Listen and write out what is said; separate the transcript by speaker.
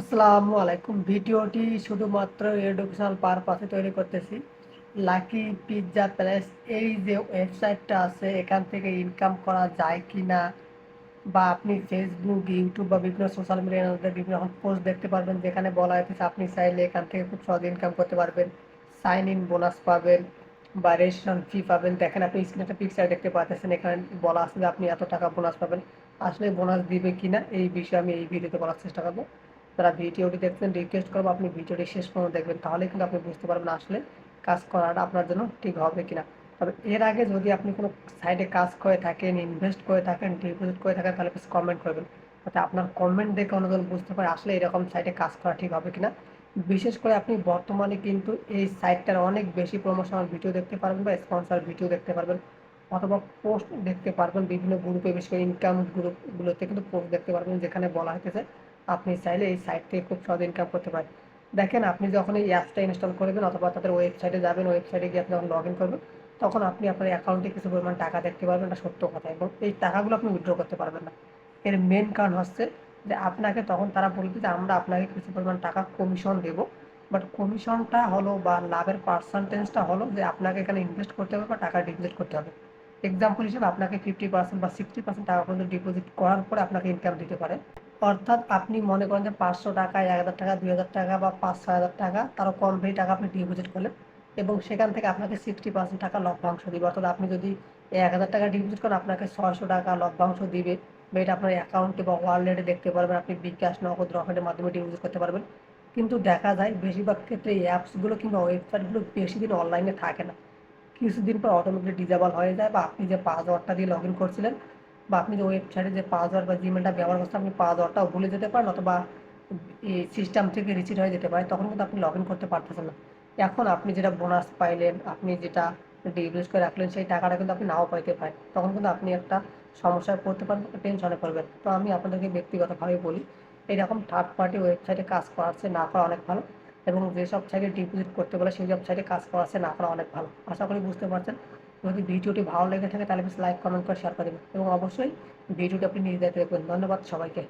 Speaker 1: আসসালামু আলাইকুম। ভিডিওটি শুধুমাত্র এডুকেশনাল পারপাসে তৈরি করতেছি। লাকি পিৎজা প্লেস এই যে ওয়েবসাইটটা আছে, এখান থেকে ইনকাম করা যায় কি না বা আপনি ফেসবুক ইউটিউব বা বিভিন্ন সোশ্যাল মিডিয়ার বিভিন্ন রকম পোস্ট দেখতে পারবেন, যেখানে বলা হয়েছে আপনি চাইলে এখান থেকে খুব সহজে ইনকাম করতে পারবেন। সাইন ইন বোনাস পাবেন বা রেজিস্ট্রেশন ফি পাবেন। দেখেন আপনি স্ক্রিনে একটা পিকচার দেখতে পাচ্ছেন এখানে বলা আছে যে আপনি এত টাকা বোনাস পাবেন। আসলে বোনাস দিবে কিনা, এই বিষয়ে আমি এই ভিডিওতে বলার চেষ্টা করব। যারা ভিডিওটি দেখছেন রিকোয়েস্ট করব আপনি ভিডিওটি শেষ পর্যন্ত দেখবেন, তাহলে কিন্তু আপনি বুঝতে পারবেন আসলে কাজ করাটা আপনার জন্য ঠিক হবে কিনা। তবে এর আগে যদি আপনি কোনো সাইডে কাজ করে থাকেন ইনভেস্ট করে থাকেন ডিপোজিট করে থাকেন, তাহলে প্লিজ কমেন্ট করবেন। যাতে আপনার কমেন্ট দেখে অন্যজন বুঝতে পারে আসলে এরকম সাইটে কাজ করা ঠিক হবে কিনা। বিশেষ করে আপনি বর্তমানে কিন্তু এই সাইটটার অনেক বেশি প্রমোশনাল ভিডিও দেখতে পারবেন বা স্পন্সর ভিডিও দেখতে পারবেন, অথবা পোস্ট দেখতে পারবেন, বিভিন্ন গ্রুপে বিশেষ করে ইনকাম গ্রুপগুলোতে কিন্তু পোস্ট দেখতে পারবেন, যেখানে বলা হয়েছে আপনি চাইলে এই সাইট থেকে খুব সহজে ইনকাম করতে পারেন। দেখেন, আপনি যখন এই অ্যাপসটা ইনস্টল করবেন অথবা তাদের ওয়েবসাইটে যাবেন ওয়েবসাইটে গিয়ে আপনি যখন লগ ইন করবেন, তখন আপনি আপনার অ্যাকাউন্টে কিছু পরিমাণ টাকা দেখতে পারবেন, এটা সত্য কথা। এবং এই টাকাগুলো আপনি উইথড্র করতে পারবেন না। এর মেন কারণ হচ্ছে যে আপনাকে তখন তারা বলবে যে, আমরা আপনাকে কিছু পরিমাণ টাকা কমিশন দেবো। বাট কমিশনটা হলো বা লাভের পার্সেন্টেজটা হলো যে, আপনাকে এখানে ইনভেস্ট করতে হবে বা টাকা ডিপোজিট করতে হবে। এক্সাম্পল হিসেবে আপনাকে ফিফটি পার্সেন্ট বা সিক্সটি পার্সেন্ট টাকা পর্যন্ত ডিপোজিট করার পরে আপনাকে ইনকাম দিতে পারে। অর্থাৎ আপনি মনে করেন যে পাঁচশো টাকা, এক হাজার টাকা, দুই হাজার টাকা বা পাঁচ, ছয় হাজার টাকা, তারও কম বেশি টাকা আপনি ডিপোজিট করলেন এবং সেখান থেকে আপনাকে সিক্সটি পার্সেন্ট টাকা লভ্যাংশ দিবে। অর্থাৎ আপনি যদি এক হাজার টাকা ডিপোজিট করেন, আপনাকে ছয়শো টাকা লভ্যাংশ দিবে। বা এটা আপনার অ্যাকাউন্টে বা ওয়ালেটে দেখতে পারবেন, আপনি বিকাশ, নগদ রকেটের মাধ্যমে ডিপোজিট করতে পারবেন। কিন্তু দেখা যায় বেশিরভাগ ক্ষেত্রে এই অ্যাপসগুলো কিংবা ওয়েবসাইটগুলো বেশি দিন অনলাইনে থাকে না। কিছুদিন পর অটোমেটিক ডিজেবল হয়ে যায় বা আপনি যে পাসওয়ার্ডটা দিয়ে লগ ইন করছিলেন বা আপনি যে ওয়েবসাইটে যে পাসওয়ার্ড বা জিমেলটা ব্যবহার করছেন, আপনি পাসওয়ার্ডটাও ভুলে যেতে পারেন অথবা সিস্টেম থেকে রিচিট হয়ে যেতে পারে, তখন কিন্তু আপনি লগ ইন করতে পারতেছেন না। এখন আপনি যেটা বোনাস পাইলেন, আপনি যেটা ডিপোজিট করে রাখলেন, সেই টাকাটা কিন্তু আপনি নাও পাইতে পারেন। তখন কিন্তু আপনি একটা সমস্যায় পড়তে পারেন টেনশনে পড়বেন। তো আমি আপনাদেরকে ব্যক্তিগতভাবে বলি, এরকম থার্ড পার্টি ওয়েবসাইটে কাজ করাচ্ছে না করা অনেক ভালো। এবং যেসব সাইটে ডিপোজিট করতে বলে, সেই সব সাইটে কাজ করাচ্ছে না করা অনেক ভালো। আশা করি বুঝতে পারছেন। যদি ভিডিওটি ভালো লেগে থাকে তাহলে প্লিজ লাইক কমেন্ট করে শেয়ার করে দেবেন। এবং অবশ্যই ভিডিওটি আপনি নিজে দেখবেন ধন্যবাদ সবাইকে।